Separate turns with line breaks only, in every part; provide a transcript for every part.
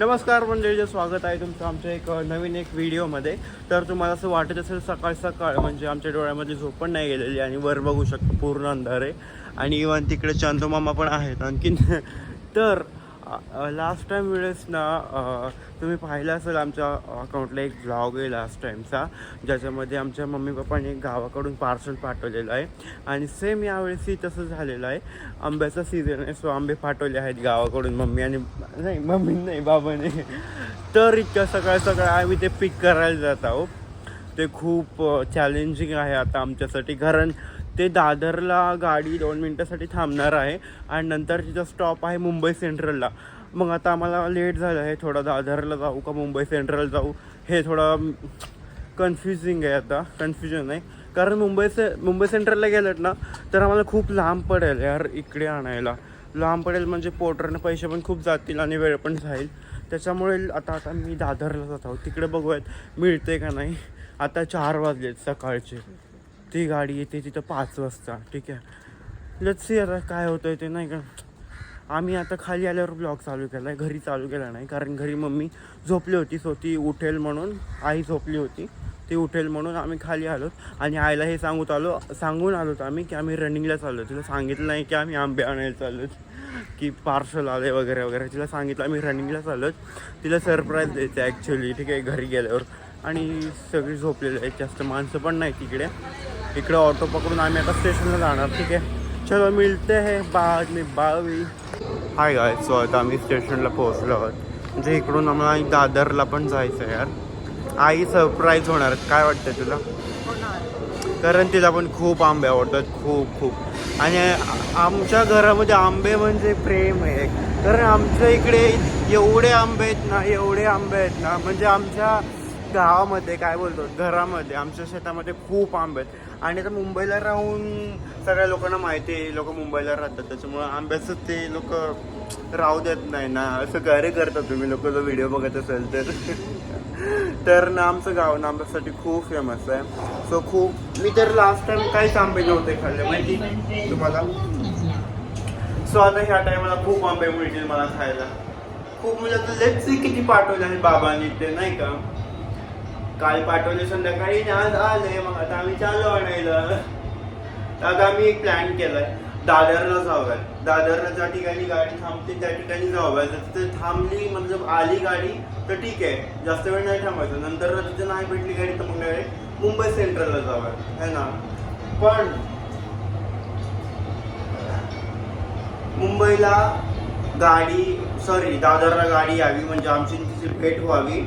नमस्कार मंडळीचं स्वागत आहे तुमचं आमच्या एक नवीन एक व्हिडिओमध्ये. तर तुम्हाला असं वाटत असेल सकाळ सकाळ म्हणजे आमच्या डोळ्यामध्ये झोप पण नाही गेलेली आणि वर बघू शकतो पूर्ण अंधार. आहे आणि इवन तिकडे चंदूमामा पण आहेत आणखीन. तर लास्ट टाइम वेळेस ना तुम्ही पाहिलं असेल आमच्या अकाउंटला एक ब्लॉग आहे लास्ट टाईमचा ज्याच्यामध्ये आमच्या मम्मी पप्पाने गावाकडून पार्सल पाठवलेलं आहे. आणि सेम यावेळेसही तसं झालेलं आहे. आंब्याचा सीझन आहे सो आंबे पाठवले आहेत गावाकडून मम्मी आणि नाही मम्मी नाही बाबाने तर इतक्या सकाळ सकाळ आम्ही ते पिक करायला जात आहोत. ते खूप चॅलेंजिंग आहे आता आमच्यासाठी. कारण ते दादरला गाडी दोन मिनटासाठी थांबणार आहे आणि नंतर तिचा स्टॉप आहे मुंबई सेंट्रलला मग आता आम्हाला लेट झालं आहे थोडं दादरला जाऊ का मुंबई सेंट्रल जाऊ? हे थोडं कन्फ्युजिंग आहे आता कन्फ्युजन आहे कारण मुंबई से मुंबई सेंट्रलला गेलं ना तर आम्हाला खूप लांब पडेल यार इकडे आणायला. लांब पडेल म्हणजे पोटरनं पैसे पण खूप जातील आणि वेळ पण जाईल. त्याच्यामुळे आता आता मी दादरला जात आहोत. तिकडे बघूयात मिळते का नाही. आता चार वाजलेत सकाळचे. ती गाडी येते तिथं पाच वाजता ठीक आहे. लच सी आता काय होतंय ते नाही का? आम्ही आता खाली आल्यावर ब्लॉग चालू केला आहे घरी चालू केला नाही कारण घरी मम्मी झोपली होती सो ती उठेल म्हणून आई झोपली होती ती उठेल म्हणून आम्ही खाली आलो आणि आईला हे सांगूत आलो सांगून आलो आम्ही की आम्ही रनिंगला चाललो तिला सांगितलं नाही की आम्ही आंबे आणायला चाललो की पार्सल आले वगैरे वगैरे तिला सांगितलं आम्ही रनिंगला चाललो तिला सरप्राईज द्यायचं ॲक्च्युली ठीक आहे घरी गेल्यावर. आणि सगळी झोपलेली आहेत जास्त माणसं पण नाही तिकडे इकडे ऑटो पकडून आम्ही आता स्टेशनला जाणार ठीक आहे? चलो मिळते हे बाद मी बावी. हाय गाय सो आता आम्ही स्टेशनला पोहोचलो आहोत. म्हणजे इकडून आम्हाला दादरला पण जायचं आहे यार. आई सरप्राईज होणार काय वाटतं तुला? कारण तिला पण खूप आंबे आवडतात खूप खूप. आणि आमच्या घरामध्ये आंबे म्हणजे प्रेम आहे. कारण आमच्या इकडे एवढे आंबे आहेत ना एवढे आंबे आहेत ना म्हणजे आमच्या गावामध्ये काय बोलतो घरामध्ये आमच्या शेतामध्ये खूप आंबे आहेत. आणि आता मुंबईला राहून सगळ्या लोकांना माहिती आहे लोक मुंबईला राहतात त्याच्यामुळं आंब्याचं ते लोक राहू देत नाही ना. असं कार्य करतात तुम्ही लोक जर व्हिडिओ बघत असेल तर. तर ना आमचं गाव ना आंब्यासाठी खूप फेमस आहे. सो खूप मी तर लास्ट टाइम काहीच आंबे नव्हते खाल्ले माहिती तुम्हाला? सो आता ह्या टायमाला खूप आंबे मिळतील मला खायला. खूप म्हणजे आता लेट किती पाठवले आहे बाबांनी ते नाही का? काल पाठवले संध्याकाळी आज आले मग आता आम्ही चालू आणायला. आता आम्ही एक प्लॅन केलाय. दादरला जाऊया. दादरला ज्या ठिकाणी गाडी थांबते त्या ठिकाणी जाऊया. जर तिथे थांबली मतलब आली गाडी तर ठीक आहे. जास्त वेळ नाही थांबायचं. नंतर तिथे नाही भेटली गाडी तर मग मुंबई सेंट्रलला जाऊया. है ना? पण मुंबईला गाडी सॉरी दादरला गाडी यावी म्हणजे आमची तिथे भेट व्हावी.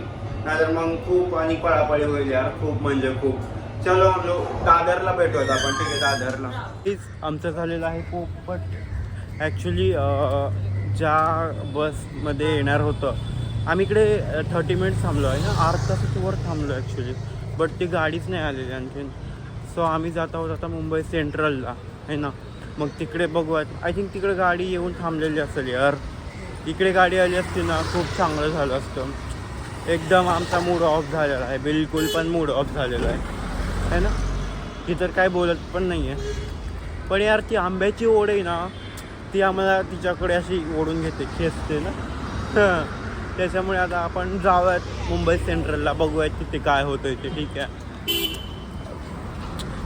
नाहीतर मग खूप आणि पळापळी होईल यार. खूप म्हणजे खूप. चलो लो दादरला भेटूयात आपण. ठीक आहे दादरला. तीच आमचं झालेलं आहे पोपट ॲक्च्युली ज्या बसमध्ये येणार होतं आम्ही इकडे थर्टी मिनिट्स थांबलो आहे ना? अर्ध तासाच्या वर थांबलो ॲक्च्युली बट ती गाडीच नाही आलेली आणखीन. सो आम्ही जात आहोत आता मुंबई सेंट्रलला आहे ना? मग तिकडे बघूयात. आय थिंक तिकडे गाडी येऊन थांबलेली असेल यार. इकडे गाडी आली असती ना खूप चांगलं झालं असतं. एकदम आमचा मूड ऑफ झालेला आहे. बिलकुल पण मूड ऑफ झालेला आहे. है ना? ती तर काय बोलत पण नाही आहे पण यार ती आंब्याची ओढ आहे ना ती आम्हाला तिच्याकडे अशी ओढून घेते खेचते ना. हं. त्याच्यामुळे आता आपण जाऊयात मुंबई सेंट्रलला. बघूयात तिथे काय होतंय ते. ठीक आहे.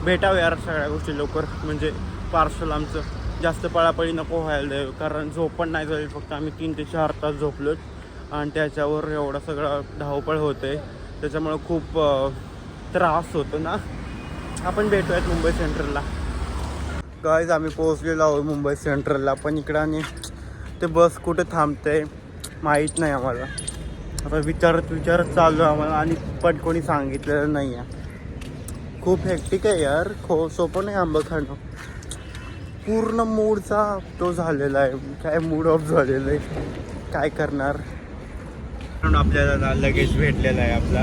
भेटावं यार सगळ्या गोष्टी लवकर. म्हणजे पार्सल आमचं जास्त पळापळी नको व्हायला कारण झोप पण नाही झाली. फक्त आम्ही तीन ते चार तास झोपलोत आणि त्याच्यावर एवढा सगळा धावपळ होते. त्याच्यामुळं खूप त्रास होतो ना. आपण भेटूयात मुंबई सेंट्रलला गाईज आम्ही पोहोचलेलो आहोत मुंबई सेंट्रलला पण इकडं आणि ते बस कुठे थांबते माहीत नाही आम्हाला. आता विचारत विचारत चाललो आम्हाला आणि पण कोणी सांगितलेलं नाही आहे खूप हेक्टिक आहे यार. खो सोपं नाही आंबं खाणं. पूर्ण मूडचा तो झालेला आहे. काय मूड ऑफ झालेला आहे? काय करणार? आपल्याला ना लगेच भेटलेला आहे आपला.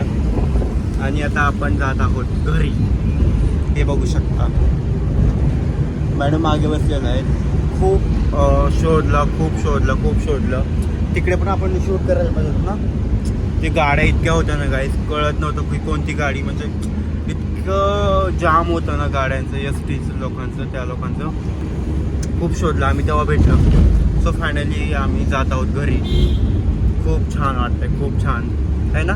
आणि आता आपण जात आहोत घरी. हे बघू शकता. मॅडम मागे बसलेलं आहे. खूप शोधलं खूप शोधलं खूप शोधलं. तिकडे पण आपण शूट करायला पाहिजे ना? ते गाड्या इतक्या होत्या ना गाईस कळत नव्हतं की कोणती गाडी. म्हणजे इतकं जाम होतं ना गाड्यांचं एस टीचं लोकांचं त्या लोकांचं. खूप शोधलं. आम्ही तेव्हा भेटलो. सो फायनली आम्ही जात आहोत घरी. खूप छान वाटतंय खूप छान. आहे ना?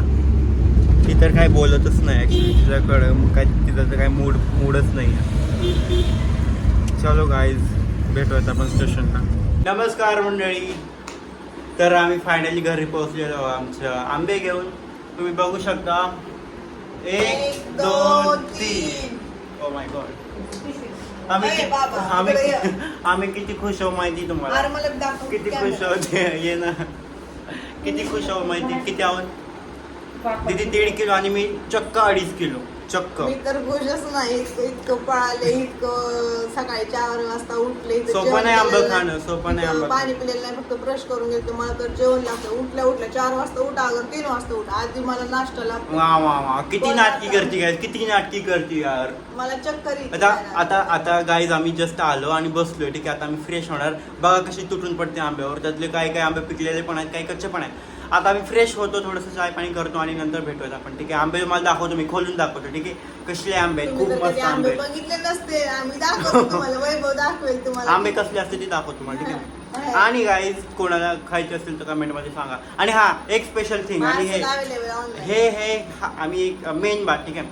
ती तर काय बोलतच नाही ॲक्च्युली तिच्याकडं काय तिचं तर काय मूड मूडच नाही आहे चलो गाईज भेटूयात आपण स्टेशनला नमस्कार मंडळी. तर आम्ही फायनली घरी पोहोचलेलो आहोत आमच्या आंबे घेऊन. तुम्ही बघू शकता. एक दोन तीन. ओ माय गॉड आम्ही आम्ही. आम्ही किती खुश आहो माहिती तुम्हाला? किती. खुश होते ये ना. किती खुश आहो माहिती? किती आहोत? तिथे दीड किलो आणि मी चक्क अडीच किलो. चक्क.
मी तर खुशच नाही इतकं इतकं पळाले इतकं सकाळी चार वाजता उठले इथं
सोपं
जेवण
नाही आंबं
केलेलं
खाणं,
नाही.
सोपं नाही
इथं
आंबं
पाणी पिलेलं नाही फक्त ब्रश करून घेतो मला तर जेवण लागतं. उठल्या उठल्या चार वाजता उठा अगर तीन वाजता उठा. आधी मला नाश्ता लागतो.
वा वा वा. किती नाटकी करते काय किती नाटकी करते यार.
मला चक्कर येते
आता. आता आता गाईज आम्ही जस्ट आलो आणि बसलोय ठीक आहे? आता आम्ही फ्रेश होणार. बघा कशी तुटून पडते आंब्यावर. त्यातले काही काही आंबे पिकलेले पण आहेत काही कच्चे पण आहेत. आता आम्ही फ्रेश होतो थोडंसं चाय पाणी करतो आणि नंतर भेटूयात आपण. ठीक आहे? आंबे मला दाखवतो मी खोलून दाखवतो. ठीक आहे? कसले आंबे आहेत? खूप मस्त आंबे आहेत.
बघितले नसते. आम्ही दाखवतो तुम्हाला. वैभव दाखवेल तुम्हाला.
आंबे कसले असते ते दाखवतो तुम्हाला. ठीक आहे. आणि गाईज कोणाला खायचे असतील तर कमेंटमध्ये सांगा. आणि हा एक स्पेशल थिंग आणि हे हे हे हा- आम्ही एक मेन बात ठीक आहे?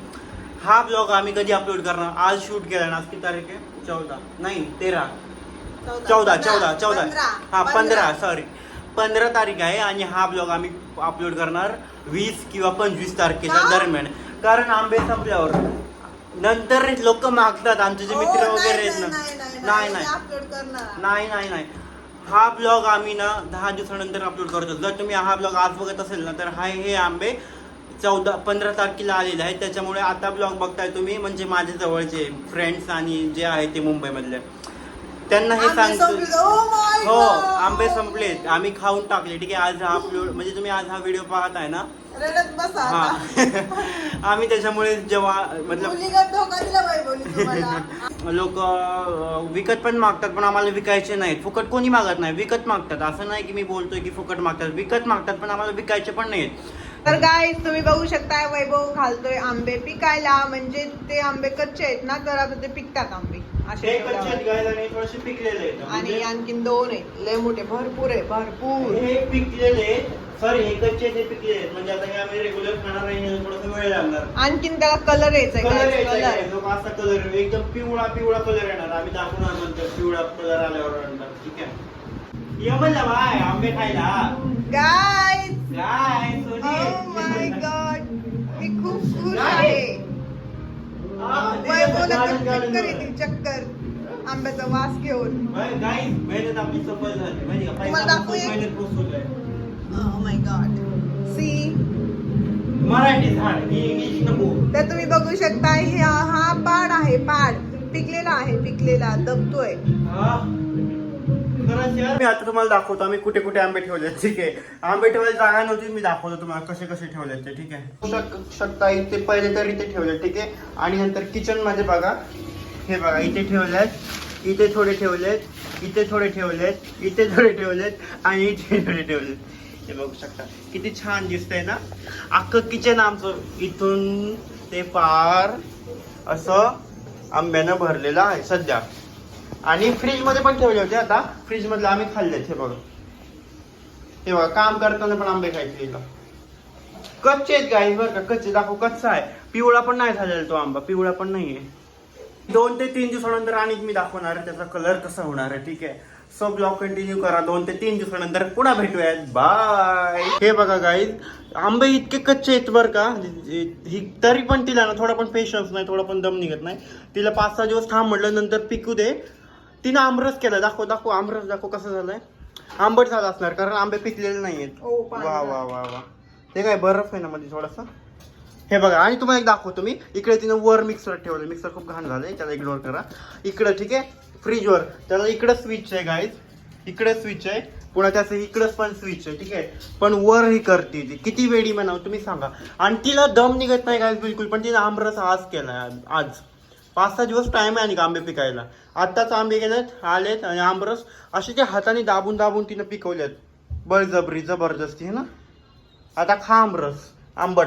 हा ब्लॉग आम्ही कधी अपलोड करणार? आज शूट केला ना? आज किती तारीख आहे? चौदा. नाही तेरा. चौदा. चौदा चौदा हा पंधरा. सॉरी पंधरा तारीख आहे आणि हा ब्लॉग आम्ही अपलोड करणार वीस किंवा पंचवीस तारखेच्या? दरम्यान. कारण आंबे संपल्यावर नंतर लोक मागतात आमचे जे
हो,
मित्र वगैरे आहेत ना.
नाही
नाही नाही नाही हा ब्लॉग आम्ही ना दहा दिवसानंतर अपलोड करतो. जर तुम्ही हा ब्लॉग आज बघत असेल ना तर हा हे आंबे चौदा पंधरा तारखेला आलेले आहेत. त्याच्यामुळे आता ब्लॉग बघताय तुम्ही म्हणजे माझे जवळचे फ्रेंड्स आणि जे आहेत ते मुंबईमधले. त्यांना हे सांगतो.
संपले. Oh
हो. आंबे संपलेत आम्ही खाऊन टाकले ठीक आहे? आज हा अपलोड म्हणजे तुम्ही आज हा व्हिडिओ पाहताय ना?
रडत बसा
हा. आम्ही त्याच्यामुळे जेव्हा मतलब लोक विकत पण मागतात पण आम्हाला विकायचे नाहीत. फुकट कोणी मागत नाही. विकत मागतात. असं नाही की मी बोलतोय की फुकट मागतात. विकत मागतात पण आम्हाला विकायचे पण नाहीत.
तर काय तुम्ही बघू शकता वैभव घालतोय आंबे. पिकायला म्हणजे ते आंबे कच्चे आहेत ना तर आता ते पिकतात आंबे. असे
आणि पिकलेले म्हणजे
आणखीन दोन आहेत. लय मोठे भरपूर आहे भरपूर.
हे पिकलेले सॉरी हे कच्चे ते पिकले आहेत. म्हणजे आता हे आम्ही रेग्युलर खाणार नाही थोडस वेळ लागणार.
आणखीन त्याला कलर यायचा
कलर यायचा असा कलर एकदम पिवळा पिवळा कलर येणार. आम्ही दाखवणार नंतर. पिवळा कलर आल्यावर ठीक आहे? ये म्हणलं बाय आंबे खायला.
गाय
काय
माय गॉड मी खूप खुश? आहे. चक्कर. आंब्याचा वास घेऊन. दाखवू
पोचवलंय
माय गॉड सी
मराठी झाड ही इंग्लिश नको.
तर तुम्ही बघू शकता हा हा पाड आहे पाड. पिकलेला आहे पिकलेला दबतोय.
हा. मी आता तुम्हाला दाखवतो आम्ही कुठे कुठे आंबे ठेवले ठीक आहे. आंबे ठेवायला जागा नव्हती मी दाखवतो तुम्हाला कसे कसे ठेवले ते ठीक आहे. शक- शकता इथे पहिले तर इथे ठेवले ठीक आहे. आणि नंतर किचनमध्ये बघा. हे बघा इथे ठेवलेत इथे थोडे ठेवलेत इथे थोडे ठेवलेत इथे थोडे ठेवलेत आणि इथे थोडे ठेवलेत. हे बघू शकता. किती छान दिसतंय ना? अख्खं किचन आमचं. इथून ते पार असं आंब्यानं भरलेलं आहे सध्या. आणि फ्रीजमध्ये पण ठेवले होते आता. फ्रीज मधले आम्ही खाल्ले हे बघा. हे बघा काम करताना पण आंबे खायचे कच्चे आहेत गाई बरं का? कच्चे दाखव कच्चा आहे. पिवळा पण नाही झालेला तो आंबा पिवळा पण नाहीये. दोन ते तीन दिवसानंतर आणि मी दाखवणार आहे त्याचा कलर कसा होणार आहे ठीक आहे? सो ब्लॉग कंटिन्यू करा. दोन ते तीन दिवसानंतर पुन्हा भेटूयात. बाय हे बघा गाईज आंबे इतके कच्चे आहेत बरं का? ही तरी पण तिला ना थोडा पण पेशन्स नाही थोडा पण दम निघत नाही. तिला पाच सहा दिवस थांब म्हटलं नंतर पिकू दे. तिनं आमरस केला दाखव दाखव आमरस दाखव कसं झालंय. आंबट झालं असणार कारण आंबे पिकलेले नाहीयेत.
पांढरा.
वा वा वा वा. ते काय बर्फ आहे ना मध्ये थोडासा? हे बघा आणि तुम्हाला एक दाखवतो मी. इकडे तिनं वर मिक्सर ठेवलं मिक्सर खूप घाण झालंय. त्याला इग्नोर करा. इकडं ठीक आहे? फ्रीजवर त्याला इकडं स्विच आहे गाईज इकडे स्विच आहे. पुन्हा त्याचं इकडंच पण स्विच आहे ठीक आहे? पण वर ही करते ती. किती वेळी म्हणावं तुम्ही सांगा. आणि तिला दम निघत नाही गाईज बिलकुल. पण तिने आमरस आज केलाय आज. पाच सहा दिवस टाइम आहे आणि आंबे पिकायला. आत्ताच आंबे गेलेत आलेत आणि आमरस असे जे हाताने दाबून दाबून तिनं पिकवलेत. बळजबरी जबरदस्ती है ना? आता खा आमरस आंबट.